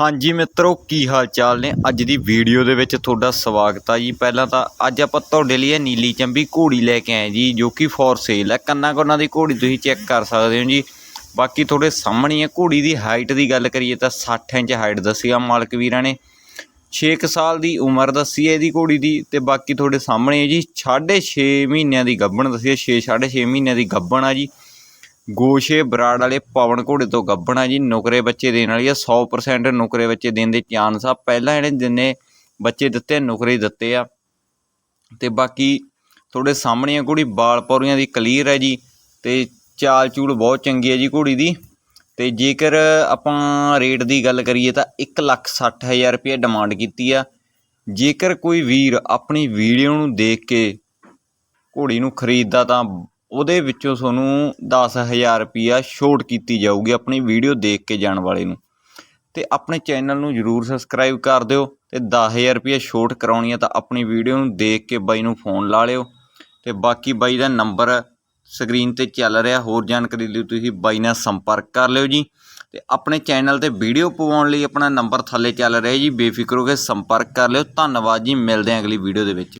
ਹਾਂਜੀ ਮਿੱਤਰੋ, ਕੀ ਹਾਲ ਚਾਲ ਨੇ? ਅੱਜ ਦੀ ਵੀਡੀਓ ਦੇ ਵਿੱਚ ਤੁਹਾਡਾ ਸਵਾਗਤ ਆ ਜੀ। ਪਹਿਲਾਂ ਤਾਂ ਅੱਜ ਆਪਾਂ ਤੁਹਾਡੇ ਲਈ ਇਹ ਨੀਲੀ ਚੰਬੀ ਘੋੜੀ ਲੈ ਕੇ ਆਏ ਜੀ, ਜੋ ਕਿ ਫੋਰ ਸੇਲ ਹੈ ਕੰਨਾਂ ਕੋਨਾਂ ਦੀ ਘੋੜੀ ਤੁਸੀਂ ਚੈੱਕ ਕਰ ਸਕਦੇ ਹੋ ਜੀ। ਬਾਕੀ ਤੁਹਾਡੇ ਸਾਹਮਣੇ ਹੈ ਘੋੜੀ ਦੀ ਹਾਈਟ ਦੀ ਗੱਲ ਕਰੀਏ ਤਾਂ 60 ਇੰਚ ਹਾਈਟ ਦੱਸੀ ਆ ਮਾਲਕ ਵੀਰਾਂ ਨੇ। 6 ਸਾਲ ਦੀ ਉਮਰ ਦੱਸੀ ਹੈ ਇਹਦੀ ਘੋੜੀ ਦੀ ਤੇ ਬਾਕੀ ਤੁਹਾਡੇ ਸਾਹਮਣੇ ਹੈ ਜੀ 6.5 ਮਹੀਨਿਆਂ ਦੀ ਗੱਭਣ ਦੱਸੀ ਹੈ 6 6.5 ਮਹੀਨਿਆਂ ਦੀ ਗੱਭਣ ਆ ਜੀ। ਗੋਸ਼ੇ ਬਰਾੜ ਵਾਲੇ ਪਵਨ ਘੋੜੇ ਤੋਂ ਗੱਭਣਾ ਜੀ ਨੁਕਰੇ ਬੱਚੇ ਦੇਣ ਵਾਲੀ ਆ 100% ਨੁਕਰੇ ਬੱਚੇ ਦੇਣ ਦੇ ਚਾਂਸ ਆ। ਪਹਿਲਾਂ ਜਿਹੜੇ ਜਿੰਨੇ ਬੱਚੇ ਦਿੱਤੇ ਆ, ਨੁਕਰੇ ਦਿੱਤੇ ਆ। ਤੇ ਬਾਕੀ ਤੁਹਾਡੇ ਸਾਹਮਣੇ ਆ ਘੋੜੀ ਬਾਲ ਪੌਰੀਆਂ ਦੀ ਕਲੀਅਰ ਹੈ ਜੀ ਤੇ ਚਾਲ ਚੂਲ ਬਹੁਤ ਚੰਗੀ ਹੈ ਜੀ ਘੋੜੀ ਦੀ। ਤੇ ਜੇਕਰ ਆਪਾਂ ਰੇਟ ਦੀ ਗੱਲ ਕਰੀਏ ਤਾਂ 160000 ਰੁਪਏ ਡਿਮਾਂਡ ਕੀਤੀ ਆ। ਜੇਕਰ ਕੋਈ ਵੀਰ ਆਪਣੀ ਵੀਡੀਓ ਨੂੰ ਦੇਖ ਕੇ ਘੋੜੀ ਨੂੰ ਖਰੀਦਦਾ ਤਾਂ ਉਹਦੇ ਵਿੱਚੋਂ ਤੁਹਾਨੂੰ 10000 ਰੁਪਿਆ ਛੋਟ ਕੀਤੀ ਜਾਊਗੀ ਆਪਣੀ ਵੀਡੀਓ ਦੇਖ ਕੇ ਜਾਣ ਵਾਲੇ ਨੂੰ। ਤੇ ਆਪਣੇ ਚੈਨਲ ਨੂੰ ਜਰੂਰ ਸਬਸਕ੍ਰਾਈਬ ਕਰ ਦਿਓ ਤੇ 10000 ਰੁਪਿਆ ਛੋਟ ਕਰਾਉਣੀ ਆ ਤਾਂ ਆਪਣੀ ਵੀਡੀਓ ਨੂੰ ਦੇਖ ਕੇ ਬਾਈ ਨੂੰ ਫੋਨ ਲਾ ਲਿਓ। ਤੇ ਬਾਕੀ ਬਾਈ ਦਾ ਨੰਬਰ ਸਕਰੀਨ ਤੇ ਚੱਲ ਰਿਹਾ, ਹੋਰ ਜਾਣਕਾਰੀ ਲਈ ਤੁਸੀਂ ਬਾਈ ਨਾਲ ਸੰਪਰਕ ਕਰ ਲਿਓ ਜੀ। ਤੇ ਆਪਣੇ ਚੈਨਲ ਤੇ ਵੀਡੀਓ ਪਵਾਉਣ ਲਈ ਆਪਣਾ ਨੰਬਰ ਥੱਲੇ ਚੱਲ ਰਿਹਾ ਜੀ, ਬੇਫਿਕਰ ਹੋ ਕੇ ਸੰਪਰਕ ਕਰ ਲਿਓ। ਧੰਨਵਾਦ ਜੀ, ਮਿਲਦੇ ਹਾਂ ਅਗਲੀ ਵੀਡੀਓ ਦੇ ਵਿੱਚ।